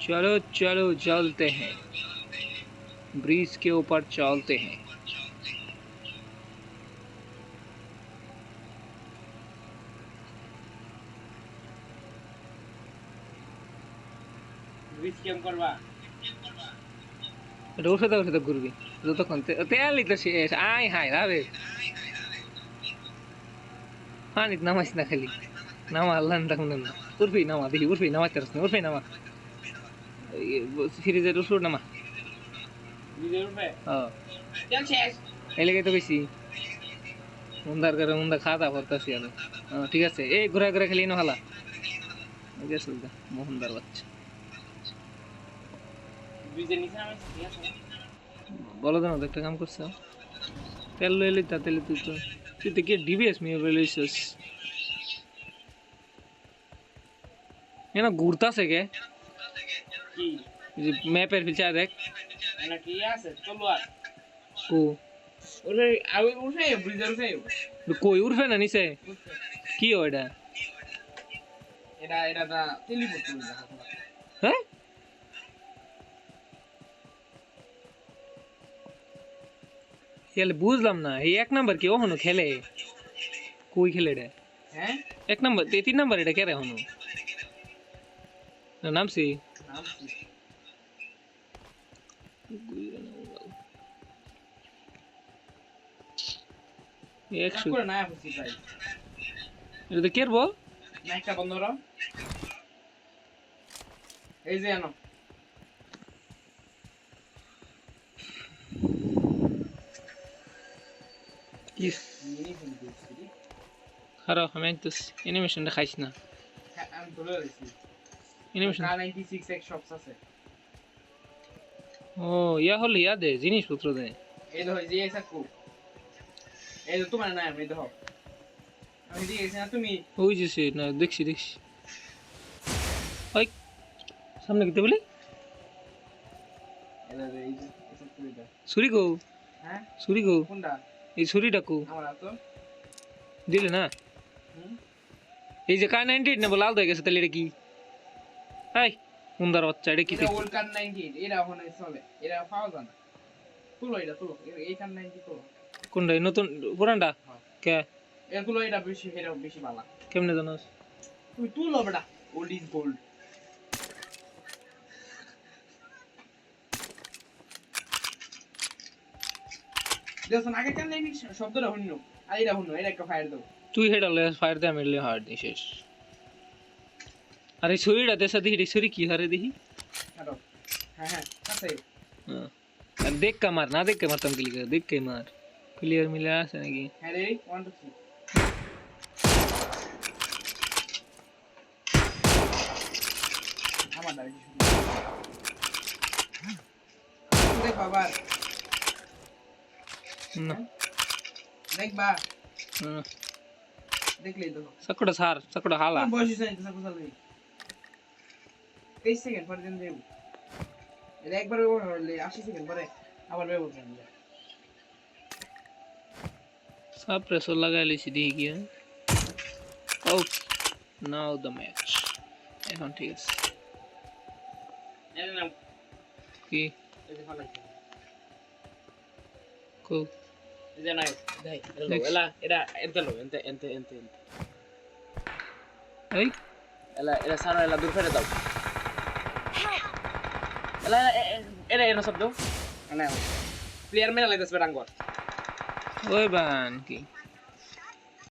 चलो चलो चलते हैं ब्रिज के ऊपर चलते हैं ব্রিজ কেম করবা এটা ওষুধ ওষুধ ঘুরবি যতক্ষণ তে- তেলই তো শেষ আয় হায় রে পানিত নামাইস না খালি নামা আল্লাহ তখন না উর্ফি নামা দেখি উর্ফি নামাইতে পারছ না উর্ফি নামা নামা। ব্রিজের উপরে হ্যাঁ এই লেগে তো বেশি। মুন্দার করে মুন্দা খাওয়া দাওয়া করতেছি হ্যাঁ, ঠিক আছে। এই ঘুরা ঘুরা খেলি না হালা। মোহনদার বাচ্চা। বলো তো একটা কাম করছে? তেল লই লই তা তেলে তুই তো তুই তো কি ডিবিএস মিয়ে লইছিস? এ না ঘুরতাছে কে? কি এই যে ম্যাপের পিছা দেখ না কি আছে চলো আর ও ওরে আমি উঠে ব্রিজের উঠে কই উঠবে না নিচে কি ওইটা এটা এটা দা টেলিপোর্ট করে দেখো হ্যাঁ খেলে বুঝলাম না এই এক নাম্বার কি ওহনো খেলে কই খেলে রে হ্যাঁ এক নাম্বার এই তিন নাম্বার এটা কে রে হনো না নামছি নাম কি? একশো। এটা কের বল? নাইকা বন্ধ করো এই যে আনো। খারাপ আমি তো অ্যানিমেশনটা খাইছ না। হ্যাঁ, আমি ধরে অ্যানিমেশন এক শপস আছে। ও ইয়া হলে ইয়া দে জিনিসপত্র দে। এই দেখো যে এই সাকু এই যে তোমার না আমি দেখো। আমি দিয়ে গেছি না তুমি? ওই যে সে না দেখছি দেখছি। ওই সামনে কিতে বলি ছুরি হ্যাঁ? ছুরি গো কোনটা? এই ছুরিটা কো। আমার তো দিলে না? এই যে কার নাইনটি না লাল হয়ে গেছে তাহলে এটা কি? হাই সুন্দর বাচ্চা এটা কি এটা ওল্ড কার 98 এরা ওখানে চলে। এরা পাওয়া যায় না। তুলো এটা তুলো। এই কার 90 তুলো। কোনটা নতুন পুরানটা? হ্যাঁ। কে? এগুলো এটা বেশি এটা বেশি ভালো কেমনে জানোস? তুমি তুলো বেটা। ওল্ড ইজ গোল্ড দেখুন আগে 90 শব্দটা হইনো আর এটা হইনো এটা একটা ফায়ার দাও তুই হেডা লে ফায়ার দে আমি হার্ড দিই শেষ। আরে ছুরিটা দেশা দেখি ছুরি কি হারে দেখি হ্যালো হ্যাঁ হ্যাঁ আছে হ্যাঁ। আর দেখ কা মার না দেখ কে মারতাম কি লিখে দেখ কে মার ক্লিয়ার মিলে আছে নাকি হ্যাঁ রে ওয়ান টু থ্রি আমার দাঁড়িয়ে দেখ বাবা না দেখবা হ্যাঁ। দেখলেই দেখো সাকুটা সার সাকুটা হালা বয়স হয়েছে না সাকু সাল নেই তেইশ সেকেন্ড পরে দিন দেবো এটা একবার ব্যবহার করলে আশি সেকেন্ড পরে আবার ব্যবহার করেন সব প্রেসার লাগাই লিছি দেখি কি হয়। ও নাও দ্য ম্যাচ এখন ঠিক আছে। কি? যে ফালাই কো? এই যে নাই দেখ Next. এলা এটা এনতে লো এনতে এনতে এনতে এনতে। এই? এলা এলা সারা এলা দূর ফেলে দাও এলা এলা এ- এ- এটা